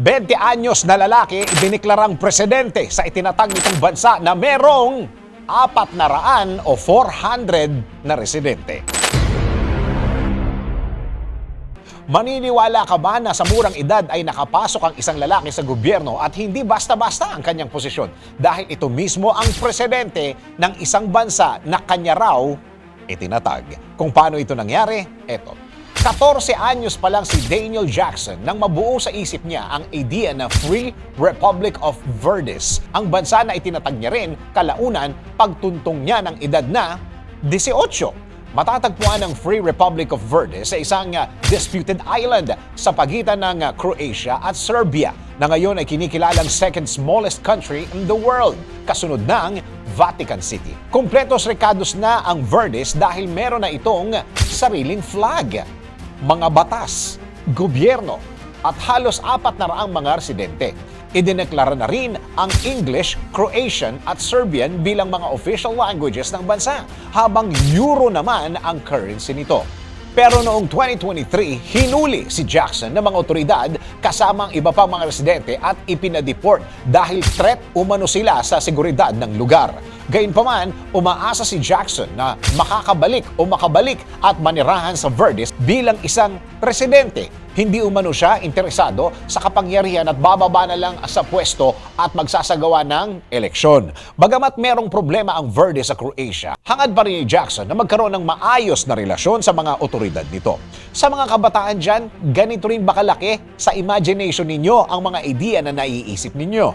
20 anyos na lalaki diniklarang presidente sa itinatag nitong bansa na merong apat na raan o 400 na residente. Maniniwala ka ba na sa murang edad ay nakapasok ang isang lalaki sa gobyerno at hindi basta-basta ang kanyang posisyon dahil ito mismo ang presidente ng isang bansa na kanya raw itinatag. Kung paano ito nangyari, eto. 14 anyos pa lang si Daniel Jackson nang mabuo sa isip niya ang idea na Free Republic of Verdes. Ang bansa na itinatag niya rin kalaunan pagtuntong niya ng edad na 18 matatagpuan ang Free Republic of Verdes sa isang uh, disputed island sa pagitan ng uh, Croatia at Serbia na ngayon ay kinikilalang second smallest country in the world, kasunod ng Vatican City. Kompletos rekados na ang Verdes dahil meron na itong sariling flag, mga batas, gobyerno at halos apat na raang mga residente. Idineklara na rin ang English, Croatian at Serbian bilang mga official languages ng bansa, habang Euro naman ang currency nito. Pero noong 2023, hinuli si Jackson ng mga otoridad kasama ang iba pang mga residente at ipinadeport dahil threat umano sila sa seguridad ng lugar. Gayunpaman, umaasa si Jackson na makakabalik o makabalik at manirahan sa Verdes bilang isang residente. Hindi umano siya interesado sa kapangyarihan at bababa na lang sa pwesto at magsasagawa ng eleksyon. Bagamat merong problema ang Verdes sa Croatia, hangad pa rin ni Jackson na magkaroon ng maayos na relasyon sa mga otoridad nito. Sa mga kabataan dyan, ganito rin ba kalaki sa imagination ninyo ang mga idea na naiisip ninyo?